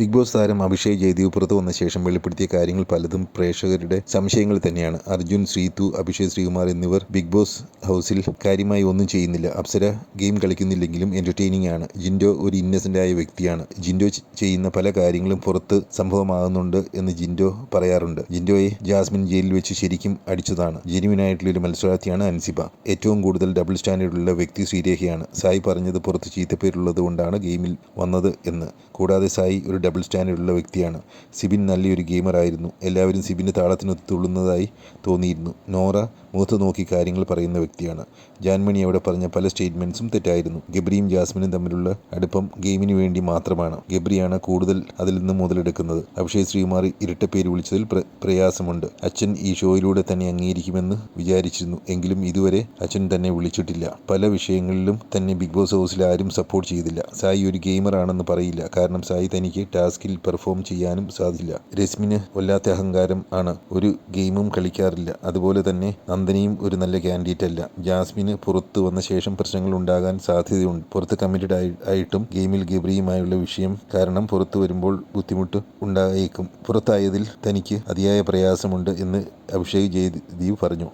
Big boss താരം അഭിഷേക് ജയദേവ് പുറത്തു വന്ന ശേഷം വെളിപ്പെടുത്തിയ കാര്യങ്ങൾ പലതും പ്രേക്ഷകരുടെ സംശയങ്ങൾ തന്നെയാണ്. അർജുൻ ശ്രീതു അഭിഷേക് ശ്രീകുമാർ എന്നിവർ ബിഗ് ബോസ് ഹൗസിൽ കാര്യമായി ഒന്നും ചെയ്യുന്നില്ല. അപ്സര ഗെയിം കളിക്കുന്നില്ലെങ്കിലും എന്റർടൈനിങ് ആണ്. ജിൻഡോ ഒരു ഇന്നസെന്റ് ആയ വ്യക്തിയാണ്. ജിൻഡോ ചെയ്യുന്ന പല കാര്യങ്ങളും പുറത്ത് സംഭവമാകുന്നുണ്ട് എന്ന് ജിൻഡോ പറയാറുണ്ട്. ജിൻഡോയെ ജാസ്മിൻ ജയിലിൽ വെച്ച് ശരിക്കും അടിച്ചതാണ്. ജെനുവിനായിട്ടുള്ള ഒരു മത്സരാർത്ഥിയാണ് അൻസിബ. ഏറ്റവും കൂടുതൽ ഡബിൾ സ്റ്റാൻഡേർഡുള്ള വ്യക്തി ശ്രീരേഖയാണ്. സായി പറഞ്ഞത് പുറത്ത് ചീത്തപ്പേരുള്ളത് കൊണ്ടാണ് ഗെയിമിൽ വന്നത് എന്ന്. കൂടാതെ സായി ഒരു ഡബിൾ സ്റ്റാൻഡേർഡുള്ള വ്യക്തിയാണ്. സിബിൻ നല്ലൊരു ഗെയിമറായിരുന്നു എല്ലാവരും സിബിന്റെ താളത്തിനൊത്ത് തുള്ളുന്നതായി തോന്നിയിരുന്നു. നോറ മുഖത്ത് നോക്കി കാര്യങ്ങൾ പറയുന്ന വ്യക്തിയാണ്. ജാൻമണി അവിടെ പറഞ്ഞ പല സ്റ്റേറ്റ്മെന്റ്സും തെറ്റായിരുന്നു. ഗബ്രിയും ജാസ്മിനും തമ്മിലുള്ള അടുപ്പം ഗെയിമിന് വേണ്ടി മാത്രമാണ്. ഗബ്രിയാണ് കൂടുതൽ അതിൽ നിന്ന് മുതലെടുക്കുന്നത്. അഭിഷേക് ശ്രീകുമാറി ഇരട്ട പേര് വിളിച്ചതിൽ പ്ര- പ്രയാസമുണ്ട്. അച്ഛൻ ഈ ഷോയിലൂടെ തന്നെ അംഗീകരിക്കുമെന്ന് വിചാരിച്ചിരുന്നു. എങ്കിലും ഇതുവരെ അച്ഛൻ തന്നെ വിളിച്ചിട്ടില്ല. പല വിഷയങ്ങളിലും തന്നെ ബിഗ് ബോസ് ഹൗസിൽ ആരും സപ്പോർട്ട് ചെയ്തില്ല. സായി ഒരു ഗെയിമർ ആണെന്ന് പറയില്ല. കാരണം സായി തനിക്ക് ടാസ്കിൽ പെർഫോം ചെയ്യാനും സാധിച്ചില്ല രശ്മിന് വല്ലാത്ത അഹങ്കാരം ആണ്. ഒരു ഗെയിമും കളിക്കാറില്ല. അതുപോലെ തന്നെ നന്ദനയും ഒരു നല്ല കാൻഡിഡേറ്റ് അല്ല. ജാസ്മിന് പുറത്ത് വന്ന ശേഷം പ്രശ്നങ്ങൾ ഉണ്ടാകാൻ സാധ്യതയുണ്ട്. പുറത്ത് കമ്മിറ്റഡ് ആയി ആയിട്ടും ഗെയിമിൽ ഗബ്രിയുമായുള്ള വിഷയം കാരണം പുറത്തു വരുമ്പോൾ ബുദ്ധിമുട്ട് ഉണ്ടായേക്കും. പുറത്തായതിൽ തനിക്ക് അതിയായ പ്രയാസമുണ്ട് എന്ന് അഭിഷേക് ജയദീവ് പറഞ്ഞു.